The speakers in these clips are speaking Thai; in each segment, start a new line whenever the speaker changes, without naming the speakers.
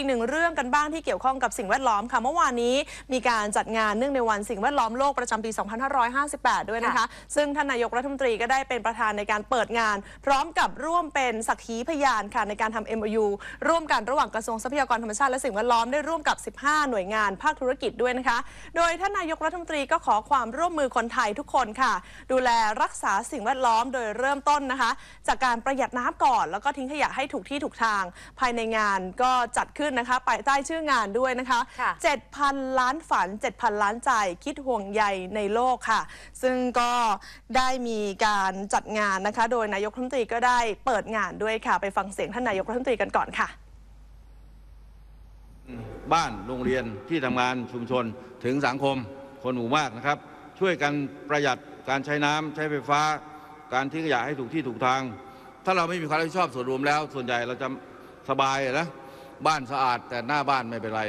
อีกหนึ่งเรื่องกันบ้างที่เกี่ยวข้องกับสิ่งแวดล้อมค่ะ เมื่อวานนี้มีการจัดงานเนื่องในวันสิ่งแวดล้อมโลกประจำปี 2558 ด้วยนะคะ ซึ่งท่านนายกรัฐมนตรีก็ได้เป็นประธานในการเปิดงาน พร้อมกับร่วมเป็นสักขีพยานค่ะในการทำ MOU ร่วมกันระหว่างกระทรวงทรัพยากรธรรมชาติและสิ่งแวดล้อมได้ร่วมกับ 15 หน่วยงานภาคธุรกิจด้วยนะคะ โดยท่านนายกรัฐมนตรีก็ขอความร่วมมือคนไทยทุกคนค่ะ ดูแลรักษาสิ่งแวดล้อมโดยเริ่มต้นนะคะ จากการประหยัดน้ำก่อน แล้วก็ทิ้งขยะให้ถูกที่ถูกทาง ภายในงานก็จัดขึ้นนะคะภายใต้ชื่องานด้วยนะคะ
ค่ะ
7,000 ล้านฝัน 7,000 ล้านใจคิดห่วงใยในโลกค่ะ ซึ่งก็ได้มีการจัดงานนะคะ โดยนายกรัฐมนตรีก็ได้เปิดงานด้วยค่ะ ไปฟังเสียงท่านนายกรัฐมนตรีกันก่อนค่ะ
บ้านโรงเรียนที่ทำงานชุมชนถึงสังคมคนหมู่มากนะครับ ช่วยกันประหยัดการใช้น้ำใช้ไฟฟ้า การทิ้งขยะให้ถูกที่ถูกทาง ถ้าเราไม่มีความรับผิดชอบส่วนรวมแล้ว ส่วนใหญ่เราจะสบายนะ บ้านสะอาดแต่หน้าบ้านไม่เป็นไร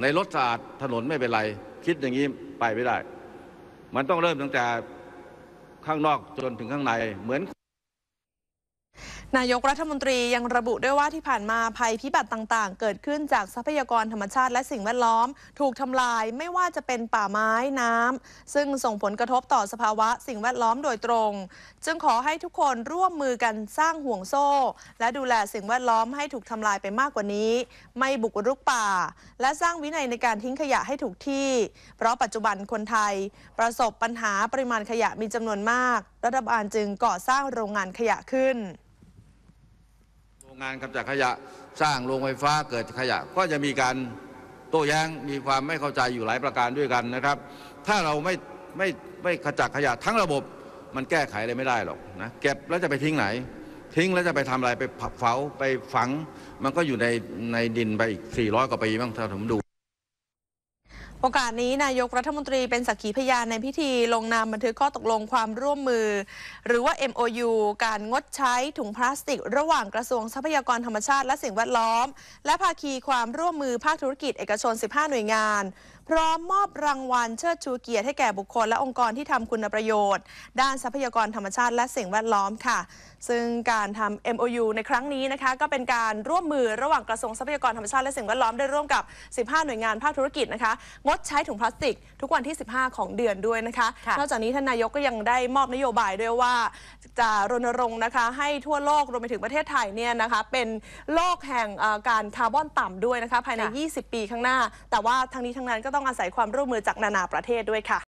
ในรถสะอาดถนนไม่เป็นไร คิดอย่างนี้ไปไม่ได้ มันต้องเริ่มตั้งแต่ข้างนอกจนถึงข้างในเหมือน
นายกรัฐมนตรียังระบุด้วยว่าที่ผ่านมาภัยพิบัติต่างๆ เกิดขึ้นจากทรัพยากรธรรมชาติและสิ่งแวดล้อม ถูกทำลายไม่ว่าจะเป็นป่าไม้น้ำซึ่งส่งผลกระทบต่อสภาวะสิ่งแวดล้อมโดยตรง จึงขอให้ทุกคนร่วมมือกันสร้างห่วงโซ่ และดูแลสิ่งแวดล้อมให้ถูกทำลายไปมากกว่านี้ ไม่บุกรุกป่า และสร้างวินัยในการทิ้งขยะให้ถูกที่ เพราะปัจจุบันคนไทย ประสบปัญหาปริมาณขยะมีจำนวนมาก รัฐบาลจึงก่อสร้างโรงงานขยะขึ้น
รงงานกำจัดขยะสร้างโรงไฟฟ้าเกิดขยะ ก็จะมีการโต้แย้งมีความไม่เข้าใจอยู่หลายประการด้วยกันนะครับ ถ้าเราไม่ไม่ไม่ขจัดขยะทั้งระบบมันแก้ไขอะไรไม่ได้หรอกนะเก็บแล้วจะไปทิ้งไหน ทิ้งแล้วจะไปทำอะไรไปเผาไปฝัง มันก็อยู่ในในดินไปอีก 400 กว่าปีบ้างถ้าผมดู
โอกาสนี้นายกรัฐมนตรีเป็นสักขีพยานในพิธีลงนามบันทึกข้อตกลงความร่วมมือ หรือว่า MOU การงดใช้ถุงพลาสติก ระหว่างกระทรวงทรัพยากรธรรมชาติและสิ่งแวดล้อม และภาคีความร่วมมือภาคธุรกิจเอกชน 15 หน่วยงาน พร้อมมอบรางวัลเชิดชูเกียรติให้แก่บุคคลและองค์กรที่ทำคุณประโยชน์ ด้านทรัพยากรธรรมชาติและสิ่งแวดล้อมค่ะ ซึ่งการทำ MOU ในครั้งนี้นะคะ ก็เป็นการร่วมมือระหว่างกระทรวงทรัพยากรธรรมชาติและสิ่งแวดล้อมได้ร่วมกับ 15 หน่วยงานภาคธุรกิจนะคะงดใช้ถุงพลาสติก ทุกวันที่ 15 ของเดือนด้วยนะคะ
ค่ะ
นอกจากนี้ท่านนายกก็ยังได้มอบนโยบายด้วยว่า จะรณรงค์นะคะ ให้ทั่วโลกรวมไปถึงประเทศไทยเนี่ยนะคะ เป็นโลกแห่งเอ่อการคาร์บอนต่ำด้วยนะคะภายใน
ค่ะ
20 ปีข้างหน้า แต่ว่าทั้งนี้ทั้งนั้นก็ต้องอาศัยความร่วมมือจากนานาประเทศด้วยค่ะ